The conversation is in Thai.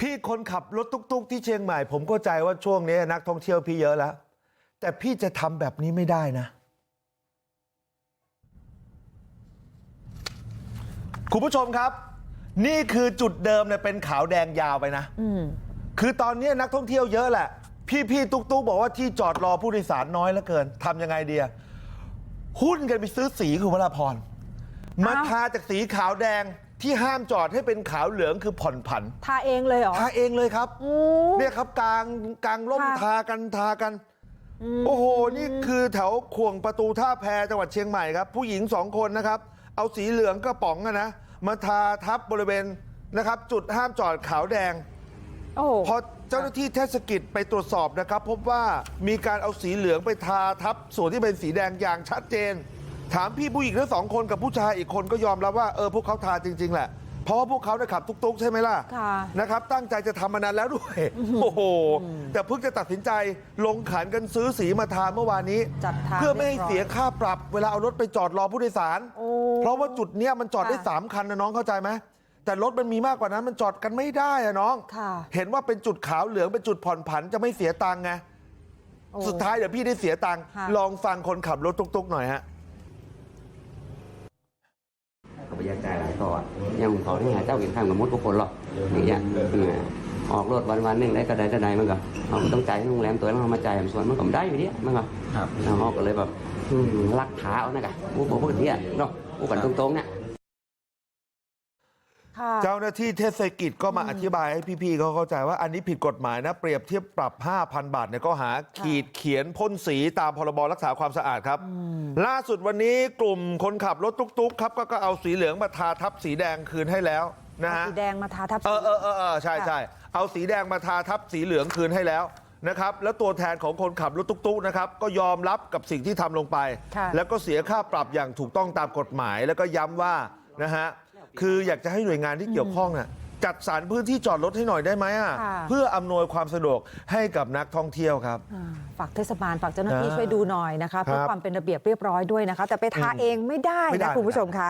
พี่คนขับรถตุ๊กๆที่เชียงใหม่ผมเข้าใจว่าช่วงนี้นักท่องเที่ยวพี่เยอะแล้วแต่พี่จะทำแบบนี้ไม่ได้นะคุณผู้ชมครับนี่คือจุดเดิมเนี่ยเป็นขาวแดงยาวไปนะอืมคือตอนนี้นักท่องเที่ยวเยอะแหละ พี่พี่ๆตุ๊กตุ๊กบอกว่าที่จอดรอผู้โดยสารน้อยเหลือเกินทำยังไงดีอะหุ้นกันไปซื้อสีคุณวราพรมาอ้าวทาจากสีขาวแดง ที่ห้ามจอดให้เป็นขาวเหลืองคือผ่อนผันทาเองเลยเหรอทาเองเลยครับโอ้เนี่ยครับกลางกลางร่มค่ะทากันทากันมโอ้โหนี่คือแถวขวงประตูท่าแพจังหวัดเชียงใหม่ครับ ผู้หญิงสองคนนะครับ เอาสีเหลืองกระป๋องอะนะมาทาทับบริเวณนะครับ จุดห้ามจอดขาวแดงโอ้โหพอเจ้าหน้าที่เทศกิจไปตรวจสอบนะครับ พบว่ามีการเอาสีเหลืองไปทาทับส่วนที่เป็นสีแดงอย่างชัดเจน ถามพี่ผู้หญิงทั้งสองคนกับผู้ชายอีกคนก็ยอมรับว่าเออพวกเขาทาจริงๆแหละเพราะว่าพวกเขาเนี่ยขับตุกๆใช่ไหมล่ะค่ะนะครับตั้งใจจะทำมานานแล้วด้วยโอ้โหแต่เพิ่งจะตัดสินใจลงขันกันซื้อสีมาทาเมื่อวานนี้จัดทาเพื่อไม่ให้รีบร้เสียค่าปรับเวลาเอารถไปจอดรอผู้โดยสารโอ้เพราะว่าจุดเนี้ยมันจอดได้ค่ะสามคันนะน้องเข้าใจไหมแต่รถมันมีมากกว่านั้นมันจอดกันไม่ได้อะน้องค่ะเห็นว่าเป็นจุดขาวเหลืองเป็นจุดผ่อนผันจะไม่เสียตังค์ไงโอ้สุดท้ายเดี๋ยวพี่ได้เสียตังค์ค่ะลองฟังคนขับรถตุ๊กๆหน่อยฮะ ก็ไปแยกจ่ายหลายต่ออะยังเขาที่หาเจ้ากินข้ามกับมดทุกคนหรอกอย่างเงี้ยเออออกรถวันวันๆหนึงได้ก็ได้ก็ได้มันก็เขาก็ต้องจ่ายให้โรงแรมตัวแล้วเขามาจ่ายส่วนมันก็ไม่ได้อยู่ดีมันก็แล้วเขาก็เลยแบบอืมลักขาเอานะกะผู้บอกปกติอะเนาะผู้กันตรงๆเนี่ยค่ะ เจ้าหน้าที่เทศกิจก็มาอธิบายให้พี่ๆเขาเข้าใจว่าอันนี้ผิดกฎหมายนะเปรียบเทียบปรับ5,000บาทเนี่ยก็หาขีดเขียนพ่นสีตามพรบรักษาความสะอาดครับ ล่าสุดวันนี้กลุ่มคนขับรถตุ๊กๆครับก็ก็เอาสีเหลืองมาทาทับสีแดงคืนให้แล้วนะเอาฮะสีแดงมาทาทับเออเออเออเออใช่ใช่เอาสีแดงมาทาทับสีเหลืองคืนให้แล้วนะครับแล้วตัวแทนของคนขับรถตุ๊กๆนะครับก็ยอมรับกับสิ่งที่ทำลงไปค่ะแล้วก็เสียค่าปรับอย่างถูกต้องตามกฎหมายแล้วก็ย้ำว่านะฮะ คืออยากจะให้หน่วยงานที่เกี่ยวข้องน่ะจัดสรรพื้นที่จอดรถให้หน่อยได้ไหมอะค่ะเพื่ออำนวยความสะดวกให้กับนักท่องเที่ยวครับอ่าฝากเทศบาลฝากเจ้าหน้าที่นะช่วยดูหน่อยนะคะเพื่อครับความเป็นระเบียบเรียบร้อยด้วยนะคะแต่ไปทาเองไม่ได้ไม่ได้นะคุณผู้ชมคะ